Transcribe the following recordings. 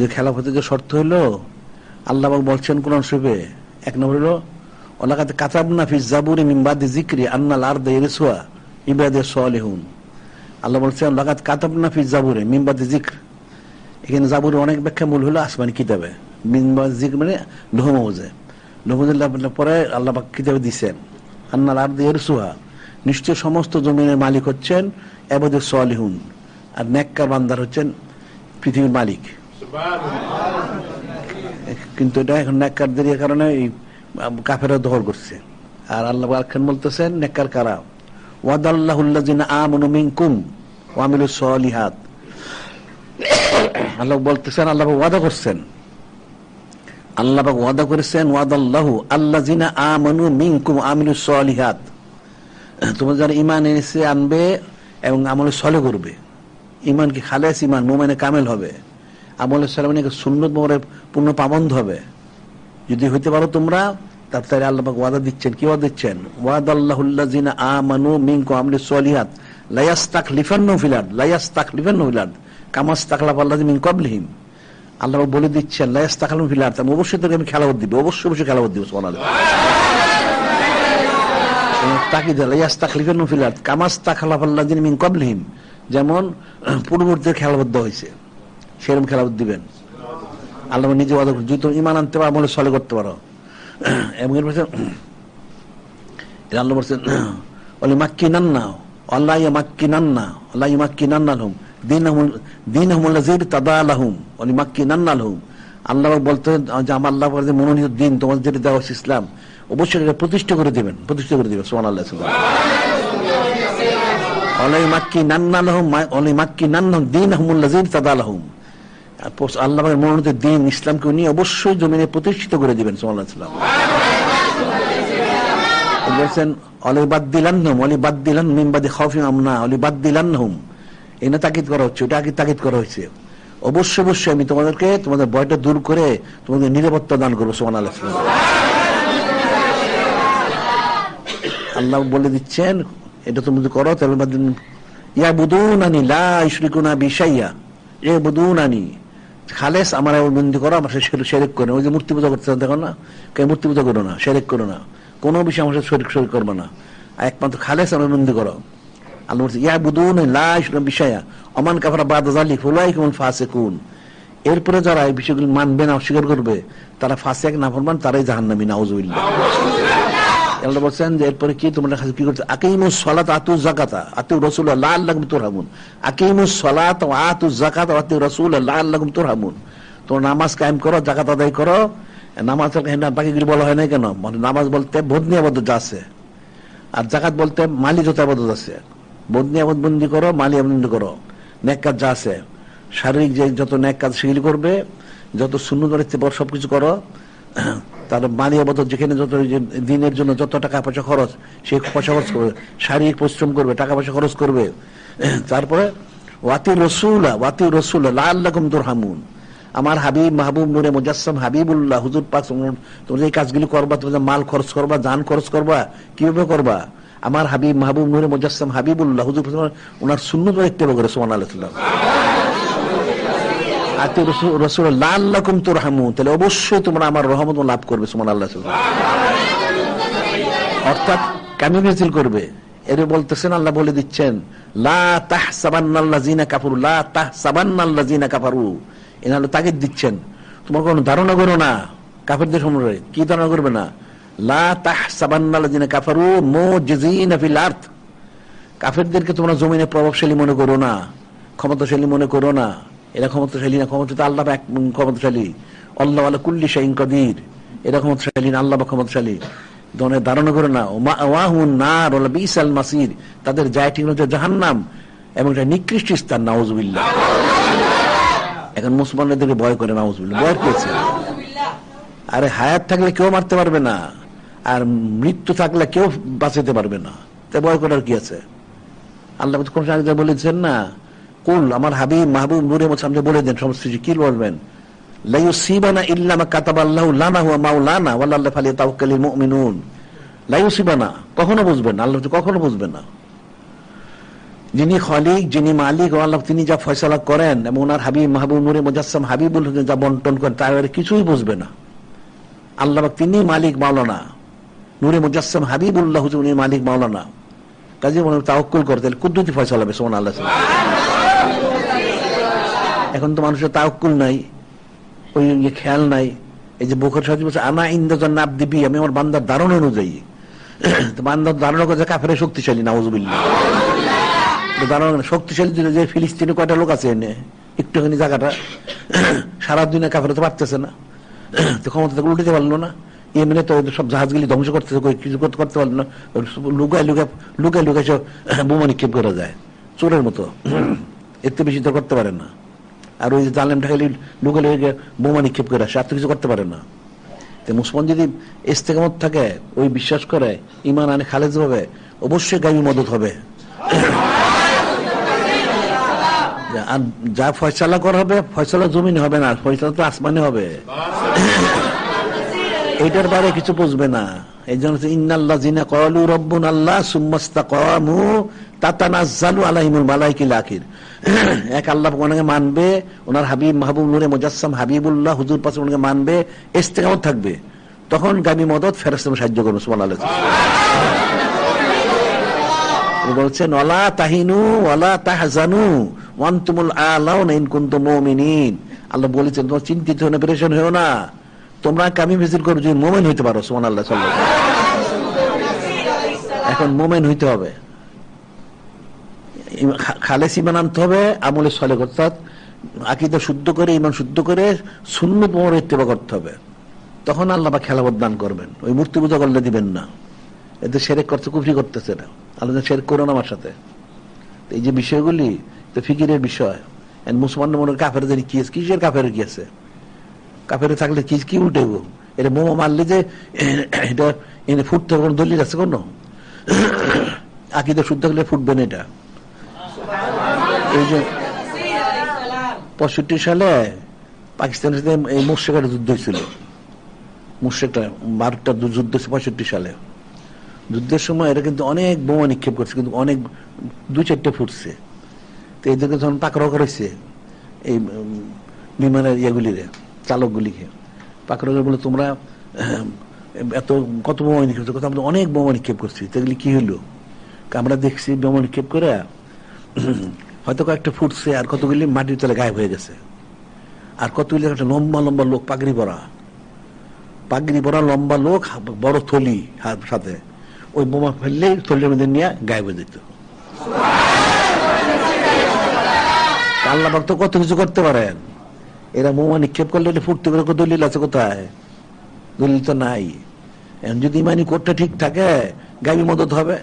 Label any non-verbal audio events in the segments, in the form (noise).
যে খেলাফতের শর্ত হইল আল্লাহ বলছেন কোরআন শরীফে, এক নম্বর হলো ওলাকাতে কাতাবনা ফি জাবুরি মিন বাদি জিকরি আন্নাল আরদা ইরসুয়া ইবাদে সালিহুন। আল্লাহ বলছেন লাগাত কাতাবনা ফি জাবুরে মিন বাদি জিকর এখানে জাবুরে অনেক ব্যাখ্যা মূল হলো আসমানি কিতাবে। মিন বাদি জিকর মানে লোহ মৌজে। লোহ মৌজে পরে আল্লাহ কিতাবে দিছেন, আন্নাল আরদা ইরসুয়া নিশ্চয় সমস্ত জমিনের মালিক হচ্ছেন এবাদে সালিহুন, আর নেককার বান্দার হচ্ছেন পৃথিবীর মালিক। কিন্তু এটা এখন নেককারদের কারণে কাফেরা দখল করছে। আর আল্লাহ আলখান বলতেছেন, নেককার কারা? ওয়াদাল্লাহুল্লাযিনা আমানু মিনকুম ওয়া সলিহাত। আল্লাহ বলতেছেন, আল্লাহ ওয়াদা করছেন। আল্লাহ ওয়াদা করেছেন, ওয়াদাল্লাহু আল্লাযিনা আমানু মিনকুম সলিহাত। তোমরা যারা ঈমান এনেছে, আনবে এবং আমলে সলে করবে। ইমান কি খালেস? ইমান মোমেনে কামেল হবে। আমলে সলে মানে সুন্নত মোমরে পূর্ণ পাবন্ধ হবে? যদি হইতে পারো তোমরা আল্লাহ ওয়াদা দিচ্ছেন। কি ওয়াদা দিচ্ছেন? ওয়াদ আমিলুস সলিহাত। লা ইয়াস্তাখলিফান্নু ফিল আরদ লা ইয়াস্তাখলিফান্নু ফিল আরদ, কামা ইস্তাখলাফ আল্লাযী মিন ক্বাবলিহিম। আল্লাহ বলে দিচ্ছেন লা ইয়াস্তাখলিফু ফিল আরদ। আমি অবশ্যই তোকে আমি খেলাওয়াত দিব, অবশ্যই অবশ্যই খেলাওয়াত দিব, সুবহানাল্লাহ। তাকিদ লা ইয়াস্তাখলিফান্নু ফিল আরদ, কামা ইস্তাখলাফ আল্লাযী মিন ক্বাবলিহিম। যেমন (clears throat) পূর্ববর্তী খেলাবদ্ধ হয়েছে সেরকম খেলাবদ্ধ দিবেন। আল্লাহ নিজে যদি তুমি ইমান আনতে পারো, আমলে সলে করতে পারো। এবং এর আল্লাহ বলছেন, অলি মাক্কি নান্না আল্লাহ ইয়া মাক্কি নান্না আল্লাহ ইয়া মাক্কি নান্না লহুম দিন দিন আহমুল্লাহ জির তাদা অলি মাক্কি নান্না লহুম আল্লাহ বলতে যে আমার আল্লাহ বলে মনোনীত দিন, তোমাদের যেটা দেওয়া হচ্ছে ইসলাম, অবশ্যই এটা প্রতিষ্ঠা করে দেবেন, প্রতিষ্ঠা করে দেবেন। আল্লাহ অলাই মাক্কি নান্না লহুম অলি মাক্কি দিন আহমুল্লাহ জির তাদা আলাহুম মনোনীত দিন ইসলামকে উনি অবশ্যই জমিনে প্রতিষ্ঠিত করে দিবেন ইসলাম বলছেন মিমবাদি আমনা তাকিদ করা হচ্ছে, ওটা তাকিদ করা হয়েছে। অবশ্যই অবশ্যই আমি তোমাদেরকে, তোমাদের ভয়টা দূর করে তোমাদের নিরাপত্তা দান করব সোমান আল্লাহ আল্লাহ বলে দিচ্ছেন, এটা তুমি করো, তাহলে ইয়া বুদুন আনি লা ইশরিকুনা বিশাইয়া এ বুদুন আনি খালেস আমার বন্দি করো, আমার সাথে শেরেক করে ওই যে মূর্তি পূজা করতে দেখো না? কে মূর্তি পূজা করো না, শেরেক করো না। কোনো বিষয় আমার সাথে শরিক শরিক করবে না। একমাত্র খালেস আমার বন্দি করো। আল্লাহ বলছে ইয়া বুদুন লা ইশরিকুনা বিশাইয়া অমান বাদ জালিক হুলাই কেমন ফাসিকুন। এরপরে যারা এই বিষয়গুলো মানবে না, অস্বীকার করবে, তারা ফাসেক না ফরমান তারাই জাহান্নামী, নাউজুবিল্লাহ। আল্লাহ বলছেন যে এরপরে কি তোমরা কাছে কি করছ? আকিমুস সালাত আতু জাকাতা আতু রাসূল আল্লাহ আল্লাহুম তুরহামুন। আকিমুস সালাত আতু জাকাত আতু রাসূল আল্লাহ আল্লাহুম তুরহামুন। তোমরা নামাজ কায়েম করো জাকাত আদায় করো। নামাজ বাকিগুলি বলা হয় না কেন? মানে নামাজ বলতে বদনি আবদ্ধ যা আছে। আর জাকাত বলতে মালি যত আবদ্ধ আছে। বদনি আবদ্ধ বন্দি করো, মালি আবদ্ধ করো। নেক কাজ যা আছে। শারীরিক যে যত নেক কাজ সেগুলি করবে, যত শূন্য ধরেছে বড় সবকিছু করো তার মালিয়া বদল যেখানে যত দিনের জন্য যত টাকা পয়সা খরচ, সে পয়সা খরচ করবে, শারীরিক পরিশ্রম করবে, টাকা পয়সা খরচ করবে। তারপরে ওয়াতি রসুলা ওয়াতি লাল লাল্লাকুম তোর হামুন আমার হাবিব মাহবুব নুরে মুজাসম হাবিবুল্লাহ, হুজুর পাক তোমরা এই কাজগুলি করবা তোমরা মাল খরচ করবা জান খরচ করবা, কীভাবে করবা? আমার হাবিব মাহবুব নুরে মুজাসম হাবিবুল্লাহ, হুজুর ওনার শূন্য দেখতে করে সোমান আলাইসাল্লাম তাহলে অবশ্যই তোমরা আমার রহমত লাভ করবে সুমান আল্লাহ অর্থাৎ কামি মিছিল করবে? এর বলতেছেন, আল্লাহ বলে দিচ্ছেন দিচ্ছেন। তোমার কোনো ধারণা করো না, কাফেরদের সম্পর্কে কি ধারণা করবে না? লা তাহ কাফারু মো আরদ। কাফেরদেরকে তোমরা জমিনে প্রভাবশালী মনে করো না, ক্ষমতাশালী মনে করো না। এরা ক্ষমতাশালী না? ক্ষমতা আল্লাহ ক্ষমতাশালী। আল্লাহ আল্লাহ কুল্লি শাহিন কদির। এরা ক্ষমতাশালী না? আল্লাহ ক্ষমতাশালী। ধরনের ধারণা করে না। ওয়াহুন নার ওলা বিসাল মাসির। তাদের যায় ঠিক হচ্ছে জাহান্নাম এবং এটা নিকৃষ্ট স্থান, নাউজুবিল্লাহ। এখন মুসলমানদেরকে ভয় করে, নাউজুবিল্লাহ। ভয় পেয়েছে। আরে হায়াত থাকলে কেউ মারতে পারবে না। আর মৃত্যু থাকলে কেউ বাঁচাতে পারবে না। তাই ভয় করার কি আছে? আল্লাহ কোন বলেছেন না কুল, আমার হাবিব মাহবুব নূরে সামনে বলে দেন সমস্ত কিছু কি বলবেন? লাইউসিবানা ইল্লা মা কাতাবাল্লাহু লানা হুয়া মাওলানা ওয়াল্লাহু ফালিয়াতাওয়াক্কালিল মুমিনুন। লাইউসিবানা, কখনো বুঝবেন না, আল্লাহ কখনো বুঝবেন না। যিনি খলিক, যিনি মালিক, ও আল্লাহ তিনি যা ফয়সলা করেন এবং ওনার হাবিব মাহবুব নুরে মুজাসম হাবিবুল হোসেন যা বন্টন করেন, তার কিছুই বুঝবে না। আল্লাহ তিনি মালিক, মাওলানা। নুরে মুজাসম হাবিবুল্লাহ হুজুর উনি মালিক, মাওলানা। কাজে মনে তাওকুল করতে কুদ্দুতি ফয়সলা হবে সোমান আল্লাহ এখন তো মানুষের তাওকুল নাই, ওই খেয়াল নাই। এই যে বুখর সাহায্য বলছে, আনা ইন্দ্রজন নাব দিবি আমি আমার বান্দার ধারণ অনুযায়ী। বান্দার ধারণা করছে কাফের শক্তিশালী, নাউজুবিল্লাহ। দাঁড়ানো শক্তিশালী যে ফিলিস্তিনে কয়টা লোক আছে এনে? একটুখানি জায়গাটা। সারা দিনে কাফের তো পারতেছে না। তো ক্ষমতা থেকে উল্টেতে পারল না। এমনি তো সব জাহাজগুলি ধ্বংস করতেছে, কই কিছু করতে পারল না। লুকায় লুকায় লুকায় লুকায় সব বোমা নিক্ষেপ করা যায়। চোরের মতো। থেকে বেশি তো করতে পারে না। আর ওই জালেমটা লুকায় লুকায় বোমা নিক্ষেপ করে আসে। আর তো কিছু করতে পারে না। তো মুসলমান যদি ইস্তেকামত থাকে, ওই বিশ্বাস করে ইমান আনে খালেজ হবে, অবশ্যই গাড়ি মদত হবে। আর যা ফয়সালা করা হবে, ফয়সালা জমিনে হবে না ফয়সালা তো আসমানে হবে। এটার বারে কিছু বুঝবে না। এই জন্য হচ্ছে ইন্নাল্লাহ জিনা কলু রব্বুন আল্লাহ সুম্মাস্তা কমু (clears throat) এক আল্লাহ ওনাকে মানবে, ওনার হাবিব মাহবুব নূরে হাবিবুল্লাহ হুজুর পাশে ওনাকে মানবে থাকবে। তখন গামি মদত ফেরস্তাম সাহায্য করবে, সুবহানাল্লাহ। বলছেন ওয়ালা তাহিনু ওয়ালা তাহজানু ওয়ান্তুমুল আলাউনা ইন কুনতুম মুমিনিন। আল্লাহ বলেছেন, তোমরা চিন্তিত হয়ে পেরেশান হয়েও না। তোমরা কামি ভিজিট করো যদি মোমেন হইতে পারো, সুবহানাল্লাহ সাল্লাল্লাহু এখন মোমেন হইতে হবে। খালেস ইমান আনতে হবে, আমলে সলে অর্থাৎ আকিদা শুদ্ধ করে, ইমান শুদ্ধ করে, সুন্নত মোমর ইত্তেবা করতে হবে। তখন আল্লাহ বা খেলাবত দান করবেন। ওই মূর্তি পূজা করলে দিবেন না। এতে সেরেক করতে কুফরি করতেছে না। আল্লাহ সেরেক করো না আমার সাথে। এই যে বিষয়গুলি, তো ফিকিরের বিষয়। মুসলমান মনে কাফের কি কাফের কি আছে? কাফের থাকলে কি কি উল্টে এটা মোমো মারলে যে, (clears throat) এটা এনে ফুটতে কোনো দলিল আছে কোনো? (clears throat) আকিদা শুদ্ধ হলে ফুটবে না এটা। এই যে পঁয়ষট্টি সালে পাকিস্তানের সাথে এই মুর্শেখার যুদ্ধ হয়েছিল। মুর্শেকটা ভারতটা যুদ্ধ হয়েছে পঁয়ষট্টি সালে। যুদ্ধের সময় এটা কিন্তু অনেক বোমা নিক্ষেপ করছে, কিন্তু অনেক দু চারটে ফুটছে। তো এদেরকে যখন পাকড়াও করেছে, এই বিমানের ইয়েগুলিরে। চালকগুলিকে। পাকড়াও করে বলে, তোমরা এত কত বোমা নিক্ষেপ কথা আমরা অনেক বোমা নিক্ষেপ করছি। তো এগুলি কি হলো? আমরা দেখছি বোমা নিক্ষেপ করে, (clears throat) হয়তো কয়েকটা ফুটছে আর কতগুলি মাটির তলে গায়েব হয়ে গেছে। আর কতগুলি একটা লম্বা লম্বা লোক পাগড়ি পরা। পাগড়ি পরা লম্বা লোক, বড় থলি সাথে। ওই বোমা ফেললেই থলির মধ্যে নিয়ে গায়েব হয়ে যেত। আল্লাহ পাক তো কত কিছু করতে পারেন। এরা বোমা নিক্ষেপ করলে ফুটতে করে দলিল আছে কোথায়? দলিল তো নাই। এখন যদি ইমানি কোটটা ঠিক থাকে গাবি মদত হবে।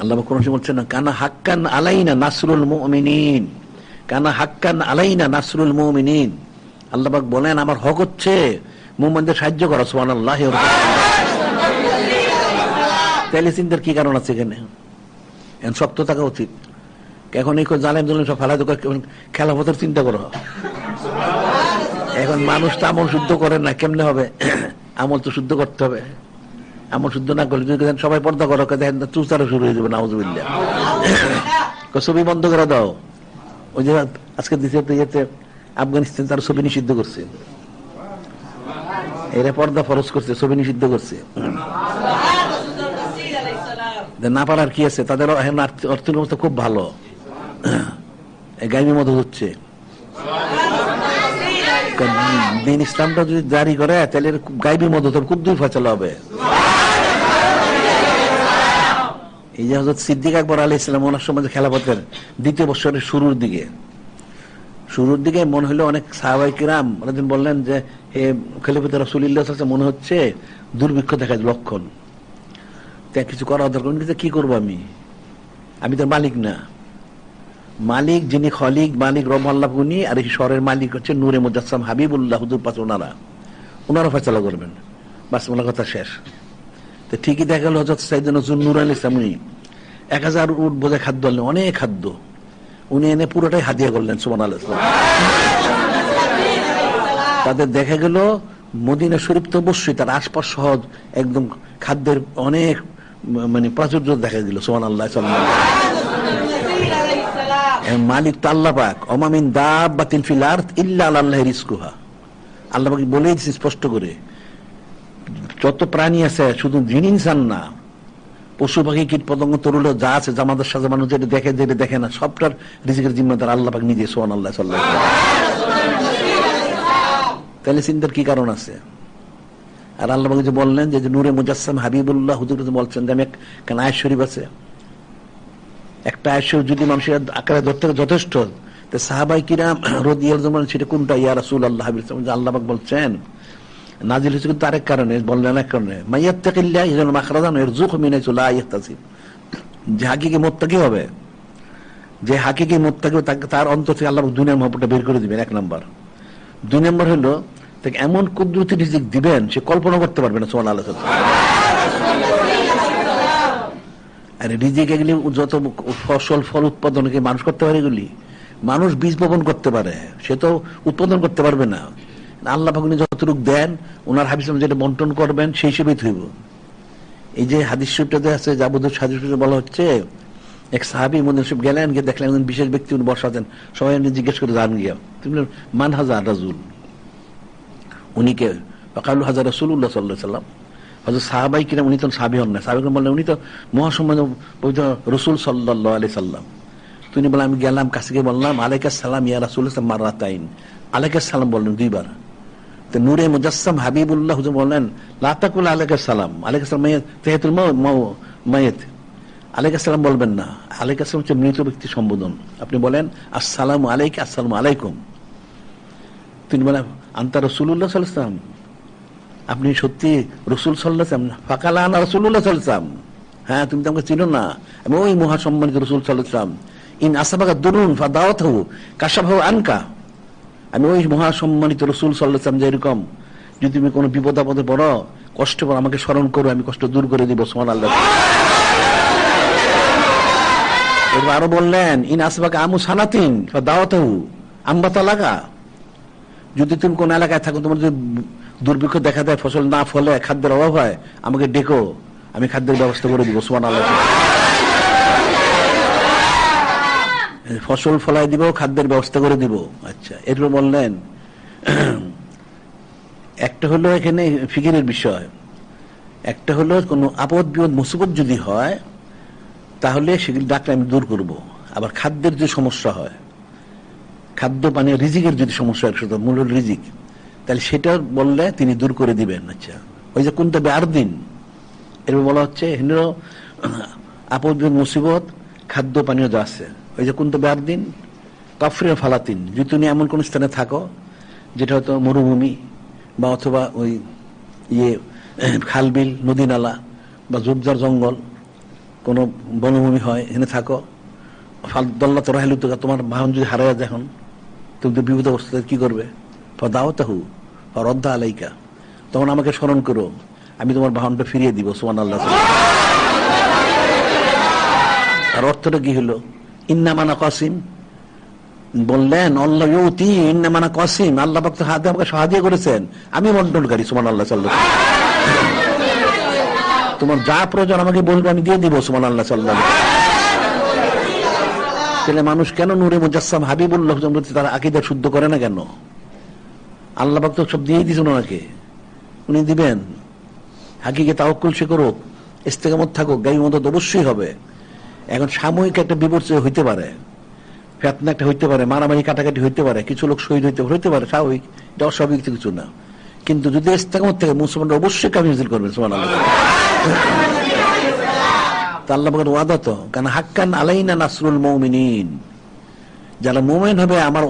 আল্লাহ কোন বলছেন না কানা হাক্কান আলাইনা নাসরুল মুমিনিন। কানা হাক্কান আলাইনা নাসরুল মুমিনিন। আল্লাহ বলেন, আমার হক হচ্ছে মুমিনদের সাহায্য করা, সুবহানাল্লাহ। তাহলে চিন্তার কি কারণ আছে এখানে? এখন শক্ত থাকা উচিত। এখন এই জালেম জলেম সব ফেলা খেলাফতের চিন্তা করো। এখন মানুষ তো আমল শুদ্ধ করে না, কেমনে হবে? আমল তো শুদ্ধ করতে হবে। আমল শুদ্ধ না করলে সবাই পর্দা করো দেখেন চুচারও শুরু হয়ে যাবে, নাউজুবিল্লাহ। কয় ছবি বন্ধ করে দাও। ওই যে আজকে দ্বিতীয় ইয়েতে, আফগানিস্তান তার ছবি নিষিদ্ধ করছে। এরা পর্দা ফরজ করছে, ছবি নিষিদ্ধ করছে। না পারার কি আছে? তাদের অর্থনৈতিক অবস্থা খুব ভালো। এই গাইমি মতো হচ্ছে। দিন ইসলামটা যদি জারি করে, তাহলে গাইবি মদত খুব দূর ফয়সালা হবে। এই যে হজরত সিদ্দিক আকবর আলী ইসলাম ওনার সময় যে খেলাপথের দ্বিতীয় বছরের শুরুর দিকে। শুরুর দিকে মনে হলো অনেক সাহাবাই কিরাম অনেকদিন বললেন যে, হে খেলিফত রসুলিল্লাহ মনে হচ্ছে দুর্ভিক্ষ দেখা লক্ষণ। তা কিছু করা দরকার বলছে, কি করব আমি? আমি তো মালিক না। মালিক যিনি খলিক মালিক রব আল্লাহ উনি আর এই শহরের মালিক হচ্ছে নূরে মুজাসম হাবিবুল্লাহ হুজুর পাশে ওনারা। ওনারা ফেসলা করবেন। বাস ওনার কথা শেষ। তো ঠিকই দেখা গেল হজরত সাইদিন নুর আল ইসলাম উনি। এক হাজার উট বোঝা খাদ্য আনলেন অনেক খাদ্য। উনি এনে পুরোটাই হাদিয়া করলেন সুমান আল ইসলাম তাদের দেখা গেল মদিনা শরীফ তো অবশ্যই তার আশপাশ সহজ একদম খাদ্যের অনেক মানে প্রাচুর্য দেখা দিল সোমান আল্লাহ মালিক তো আল্লাহ পাক, অমামিন দাব বা তিনফিল আর্থ ইল্লা আল্লাহ রিস্কুহা আল্লাহ পাক বলেই দিচ্ছে স্পষ্ট করে, যত প্রাণী আছে, শুধু জিন, ইনসান না, পশু, পাখি কীট পতঙ্গ তরুল যা আছে, জামাদের সাজা মানুষ যেটা দেখে যেটা দেখে না, সবটার রিজিকের জিম্মাদার আল্লাহ পাক নিজে সোহান আল্লাহ সাল্লাহ তাহলে চিন্তার কি কারণ আছে? আর আল্লাহ যে বললেন যে নূরে মুজাসসাম হাবিবুল্লাহ হুজুর বলছেন যে, আমি এক কেন আয় শরীফ আছে? একটা আয় শরীফ যদি মানুষের আকারে ধরতে যথেষ্ট, তো সাহাবাই কিরাম রদিয়াল জমান সেটা কোনটা? ইয়া রাসূল আল্লাহ হাবিব আল্লাহ পাক বলছেন। নাজিল হয়েছে কিন্তু আরেক কারণে, বললেন এক কারণে মাইয়াত্তাকিল্লাহ ইয়াজুল মাখরাজান ইয়ারযুকহু মিন হাইসু লা ইয়াহতাসিব। যে হাকিকি মোত্তাকি হবে, যে হাকিকি মোত্তাকি তার অন্তর থেকে আল্লাহ দুনিয়ার মহব্বতটা বের করে দিবেন, এক নাম্বার। দুই নম্বর হলো তাকে এমন কুদরতি রিজিক দিবেন, সে কল্পনা করতে পারবে না সোমান আল্লাহ আর রিজিক এগুলি যত ফসল, ফল উৎপাদন মানুষ করতে পারে এগুলি, মানুষ বীজ বপন করতে পারে, সে তো উৎপাদন করতে পারবে না। আল্লাহ ভগনি যতটুকু দেন ওনার হাবিস যেটা বন্টন করবেন, সেই হিসেবেই থইব। এই যে হাদিস আছে যাবতীয় হাদিস বলা হচ্ছে, এক সাহাবি শরীফ গেলেন, গিয়ে দেখলেন একজন বিশেষ ব্যক্তি, উনি বসাতেন সবাই জিজ্ঞেস করে, জান গিয়া। তুমি মান হাজার রাজুল? উনি কে? কালু হাজার রসুল্লাহ সাল্লাহ সাল্লাম। হয়তো সাহাবাই কিনা উনি তো সাহাবি হন না সাহাবি বললেন, উনি তো মহাসম্মান পবিত্র রসুল সাল্লাহ আলি সাল্লাম। তিনি বললেন, আমি গেলাম, কাছে বললাম আলাইকা সালাম ইয়া রাসুল মারাতাইন আলাইকা সালাম বললেন দুইবার। তো নূরে মুজাসসাম হাবিবুল্লাহ হুজুর বললেন লাতাকুল আলাইকা সালাম। আলাইকা সালাম তেহেতুল মাইয়াত। আলাইকা সালাম বলবেন না। আলাইকা সালাম হচ্ছে মৃত ব্যক্তি সম্বোধন। আপনি বলেন, আসসালামু আলাইকা, আসসালামু আলাইকুম। তিনি বলেন, আন্তা রসুল্লাহ সাল্লাম আপনি সত্যি রসুল সাল্লাম ফাঁকালা আনা রসুল্লাহ সাল্লাম হ্যাঁ তুমি তো আমাকে চিনো না। আমি ওই মহাসম্মানিত রসুল সাল্লাম ইন আসাবাকা দরুন ফা দাওয়াত হু কাশাব হু আনকা। আমি ওই মহাসম্মানিত রসুল সাল্লাম যে এরকম। যদি তুমি কোনো বিপদ আপদে পড়ো, কষ্ট পড়ো আমাকে স্মরণ করো, আমি কষ্ট দূর করে দিব সোমান আল্লাহ এরপর আরও বললেন, ইন আসবাকা আমু সানাতিন দাওয়াত হু আম্বাতা লাগা যদি তুমি কোন এলাকায় থাকো, তোমার যদি দুর্ভিক্ষ দেখা দেয়, ফসল না ফলে, খাদ্যের অভাব হয়, আমাকে ডেকো। আমি খাদ্যের ব্যবস্থা করে দিব সোমান আল্লাহ ফসল ফলাই দিব, খাদ্যের ব্যবস্থা করে দিব। আচ্ছা এরপর বললেন, একটা হলো এখানে ফিকিরের বিষয়। একটা হলো কোনো আপদ বিপদ, মুসিবত যদি হয়, তাহলে সেগুলি ডাকলে আমি দূর করব। আবার খাদ্যের যে সমস্যা হয় খাদ্য পানীয় রিজিকের যদি সমস্যা হয় শুধু মূল রিজিক, তাহলে সেটা বললে তিনি দূর করে দিবেন আচ্ছা। ওই যে কোনটা আর দিন এরপর বলা হচ্ছে হেন আপদ মুসিবত খাদ্য পানীয় যা আছে। ওই যে কোনটা বেয়ার দিন কাফরিয়া ফালাতিন, যদি তুমি এমন কোন স্থানে থাকো, যেটা হয়তো মরুভূমি বা অথবা ওই ইয়ে খালবিল নদী নালা বা জুবজার জঙ্গল, কোনো বনভূমি হয়, এখানে থাকো, ফাল দল্লা তোরা হেলু তোমার বাহন যদি হারায় যায় এখন তুমি তো বিপদ অবস্থায় কি করবে? দাও তাহু রদ্দা আলাইকা। তখন আমাকে স্মরণ করো, আমি তোমার বাহনটা ফিরিয়ে দিব সোমান আল্লাহ আর অর্থটা কি হলো? ইন্নামানা কাসিম। বললেন, আল্লাহ ইউতি, ইন্নামানা কাসিম। আল্লাহ পাক তো হাতে আমাকে সাহায্য করেছেন। আমি বন্টনকারী সুমান আল্লাহ সাল্লাহ তোমার যা প্রয়োজন আমাকে বলবে, আমি দিয়ে দিব সুমান আল্লাহ সাল্লাহ তাহলে মানুষ কেন নূরে মুজাসসাম হাবিবুল্লাহ প্রতি তারা আকিদা শুদ্ধ করে না কেন? আল্লাহ তো সব দিয়েই দিয়েছেন ওনাকে। উনি দিবেন। হাকিকে তাওকুল সে করুক, ইস্তেকামত থাকুক গাই মদত অবশ্যই হবে। এখন সাময়িক একটা বিপর্যয় হইতে পারে। ফেতনা একটা হইতে পারে, মারামারি কাটাকাটি হইতে পারে, কিছু লোক শহীদ হইতে হইতে পারে, স্বাভাবিক, এটা অস্বাভাবিক কিছু না। কিন্তু যদি ইস্তেকামত থেকে, মুসলমানরা অবশ্যই কামিজিল করবেন সুমান আল্লাহ তা আল্লাহ পাকের ওয়াদা তো, কারণ হাক্কান আলাইনা নাসরুল মৌমিনিন। যারা মোমেন হবে, আমার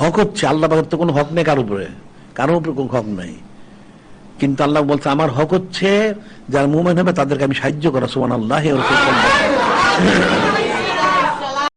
হক হচ্ছে, আল্লাহ পাকের তো কোনো হক নেই কারোর উপরে কারোর উপরে কোনো হক নেই। কিন্তু আল্লাহ বলছে, আমার হক হচ্ছে, যারা মোমেন হবে, তাদেরকে আমি সাহায্য করা সুমান আল্লাহ